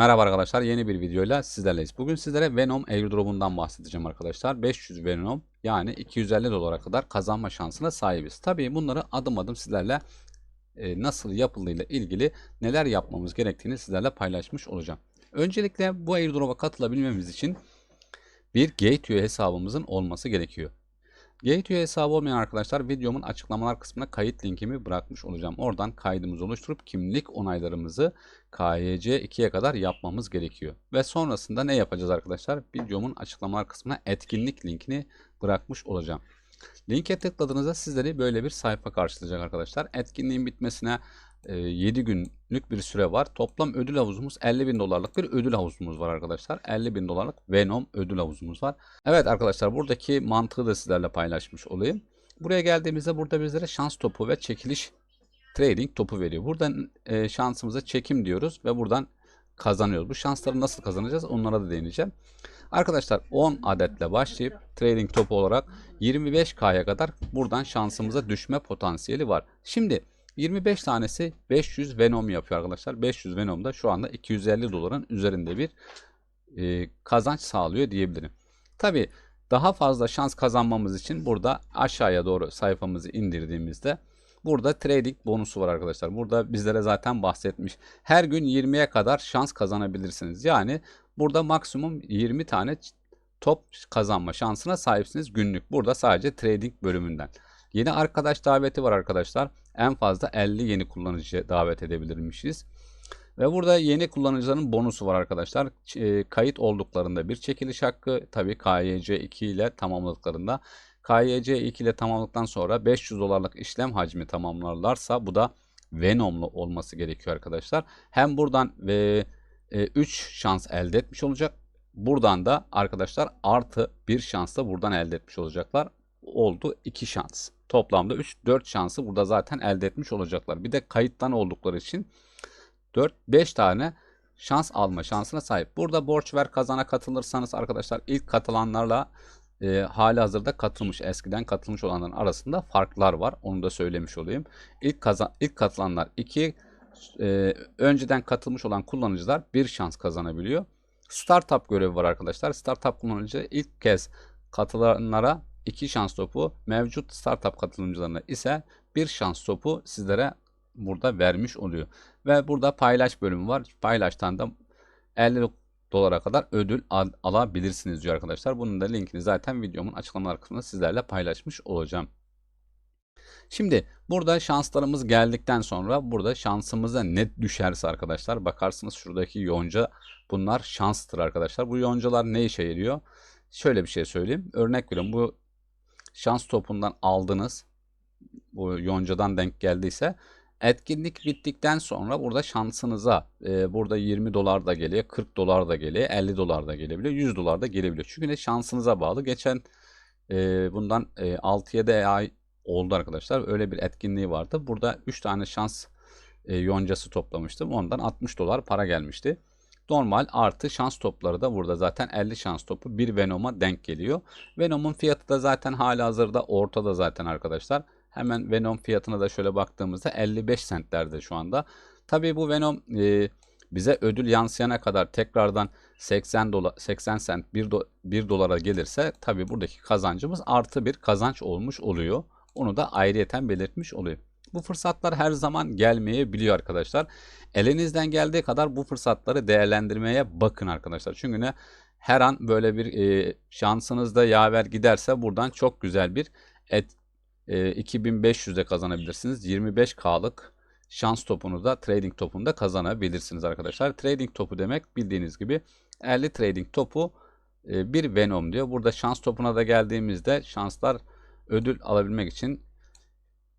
Merhaba arkadaşlar yeni bir videoyla sizlerleyiz. Bugün sizlere Venom airdrop'undan bahsedeceğim arkadaşlar. 500 Venom yani 250 dolara kadar kazanma şansına sahibiz. Tabii bunları adım adım sizlerle e, nasıl yapıldığıyla ilgili neler yapmamız gerektiğini sizlerle paylaşmış olacağım. Öncelikle bu airdrop'a katılabilmemiz için bir gateway hesabımızın olması gerekiyor. Gateway hesabı olmayan arkadaşlar videomun açıklamalar kısmına kayıt linkimi bırakmış olacağım. Oradan kaydımızı oluşturup kimlik onaylarımızı KYC 2'ye kadar yapmamız gerekiyor. Ve sonrasında ne yapacağız arkadaşlar? Videomun açıklamalar kısmına etkinlik linkini bırakmış olacağım. Linke tıkladığınızda sizleri böyle bir sayfa karşılayacak arkadaşlar. Etkinliğin bitmesine 7 günlük bir süre var. Toplam ödül havuzumuz 50 bin dolarlık bir ödül havuzumuz var arkadaşlar. 50 bin dolarlık Venom ödül havuzumuz var. Evet arkadaşlar buradaki mantığı da sizlerle paylaşmış olayım. Buraya geldiğimizde burada bizlere şans topu ve çekiliş trading topu veriyor. Buradan e, şansımıza çekim diyoruz ve buradan kazanıyoruz. Bu şansları nasıl kazanacağız onlara da değineceğim. Arkadaşlar 10 adetle başlayıp trading topu olarak 25K'ya kadar buradan şansımıza düşme potansiyeli var. Şimdi 25 tanesi 500 Venom yapıyor arkadaşlar. 500 Venom da şu anda 250 doların üzerinde bir e, kazanç sağlıyor diyebilirim. Tabi daha fazla şans kazanmamız için burada aşağıya doğru sayfamızı indirdiğimizde burada trading bonusu var arkadaşlar. Burada bizlere zaten bahsetmiş. Her gün 20'ye kadar şans kazanabilirsiniz. Yani burada maksimum 20 tane top kazanma şansına sahipsiniz günlük. Burada sadece trading bölümünden. Yeni arkadaş daveti var arkadaşlar. En fazla 50 yeni kullanıcı davet edebilirmişiz. Ve burada yeni kullanıcıların bonusu var arkadaşlar. E, kayıt olduklarında bir çekiliş hakkı. Tabii KYC 2 ile tamamladıklarında. KYC 2 ile tamamladıktan sonra 500 dolarlık işlem hacmi tamamlarlarsa bu da Venom'lu olması gerekiyor arkadaşlar. Hem buradan ve 3 e, şans elde etmiş olacak. Buradan da arkadaşlar artı 1 şans da buradan elde etmiş olacaklar. Oldu 2 şans. Toplamda 3-4 şansı burada zaten elde etmiş olacaklar. Bir de kayıttan oldukları için 4-5 tane şans alma şansına sahip. Burada borç ver kazana katılırsanız arkadaşlar ilk katılanlarla e, hali hazırda katılmış eskiden katılmış olanların arasında farklar var. Onu da söylemiş olayım. İlk, kazan, ilk katılanlar 2 e, önceden katılmış olan kullanıcılar bir şans kazanabiliyor. Startup görevi var arkadaşlar. Startup kullanıcı ilk kez katılanlara 2 şans topu, mevcut startup katılımcılarına ise bir şans topu sizlere burada vermiş oluyor. Ve burada paylaş bölümü var. Paylaştan da 50 dolara kadar ödül al alabilirsiniz diyor arkadaşlar. Bunun da linkini zaten videomun açıklamalar kısmında sizlerle paylaşmış olacağım. Şimdi burada şanslarımız geldikten sonra burada şansımıza net düşerse arkadaşlar bakarsınız şuradaki yonca bunlar şanstır arkadaşlar. Bu yoncalar ne işe yarıyor? Şöyle bir şey söyleyeyim. Örnek veriyorum bu şans topundan aldınız. Bu yoncadan denk geldiyse etkinlik bittikten sonra burada şansınıza e, burada 20 dolar da geliyor, 40 dolar da geliyor, 50 dolar da gelebiliyor, 100 dolar da gelebiliyor. Çünkü ne şansınıza bağlı. Geçen e, bundan e, 6-7 ay oldu arkadaşlar. Öyle bir etkinliği vardı. Burada 3 tane şans e, yoncası toplamıştım. Ondan 60 dolar para gelmişti. Normal artı şans topları da burada zaten 50 şans topu bir Venom'a denk geliyor. Venom'un fiyatı da zaten hala hazırda ortada zaten arkadaşlar. Hemen Venom fiyatına da şöyle baktığımızda 55 centlerde şu anda. Tabii bu Venom e, bize ödül yansıyana kadar tekrardan 80 dolar 80 cent 1, do, 1 dolara gelirse tabii buradaki kazancımız artı bir kazanç olmuş oluyor. Onu da ayrıyeten belirtmiş oluyor. Bu fırsatlar her zaman gelmeyebiliyor arkadaşlar. Elinizden geldiği kadar bu fırsatları değerlendirmeye bakın arkadaşlar. Çünkü ne her an böyle bir e, şansınızda yaver giderse buradan çok güzel bir et, e, 2500'de kazanabilirsiniz. 25K'lık şans topunu da trading topunu da kazanabilirsiniz arkadaşlar. Trading topu demek bildiğiniz gibi 50 trading topu e, bir Venom diyor. Burada şans topuna da geldiğimizde şanslar ödül alabilmek için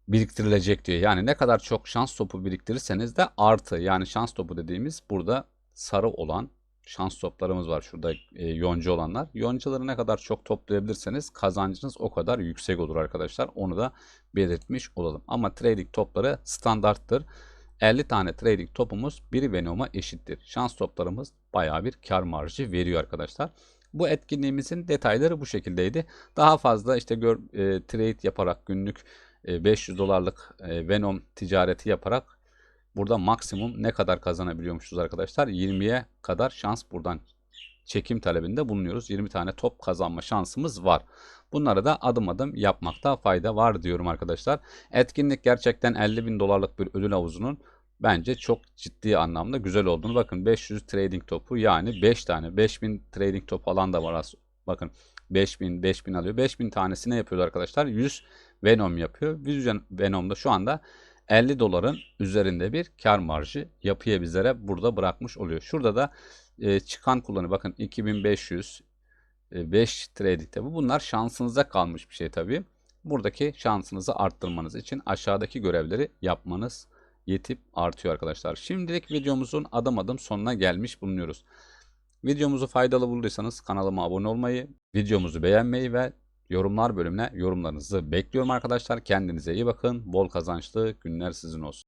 biriktirilecek diyor. Yani ne kadar çok şans topu biriktirirseniz de artı yani şans topu dediğimiz burada sarı olan şans toplarımız var şurada e, yonca olanlar. Yoncaları ne kadar çok toplayabilirseniz kazancınız o kadar yüksek olur arkadaşlar. Onu da belirtmiş olalım. Ama trading topları standarttır. 50 tane trading topumuz bir Venom'a eşittir. Şans toplarımız baya bir kar marjı veriyor arkadaşlar. Bu etkinliğimizin detayları bu şekildeydi. Daha fazla işte gör, e, trade yaparak günlük 500 e, dolarlık e, Venom ticareti yaparak Burada maksimum ne kadar kazanabiliyormuşuz arkadaşlar? 20'ye kadar şans buradan çekim talebinde bulunuyoruz. 20 tane top kazanma şansımız var. Bunları da adım adım yapmakta fayda var diyorum arkadaşlar. Etkinlik gerçekten 50 bin dolarlık bir ödül havuzunun bence çok ciddi anlamda güzel olduğunu. Bakın 500 trading topu yani 5 tane 5000 trading top alan da var. Bakın 5000 5000 alıyor. 5000 tanesi ne yapıyor arkadaşlar? 100 Venom yapıyor. 100 Venom'da şu anda 50 doların üzerinde bir kar marjı yapıya bizlere burada bırakmış oluyor. Şurada da e, çıkan kullanı bakın 2500 5 trading tabi bunlar şansınıza kalmış bir şey tabi. Buradaki şansınızı arttırmanız için aşağıdaki görevleri yapmanız yetip artıyor arkadaşlar. Şimdilik videomuzun adım adım sonuna gelmiş bulunuyoruz. Videomuzu faydalı bulduysanız kanalıma abone olmayı, videomuzu beğenmeyi ve yorumlar bölümüne yorumlarınızı bekliyorum arkadaşlar. Kendinize iyi bakın. Bol kazançlı günler sizin olsun.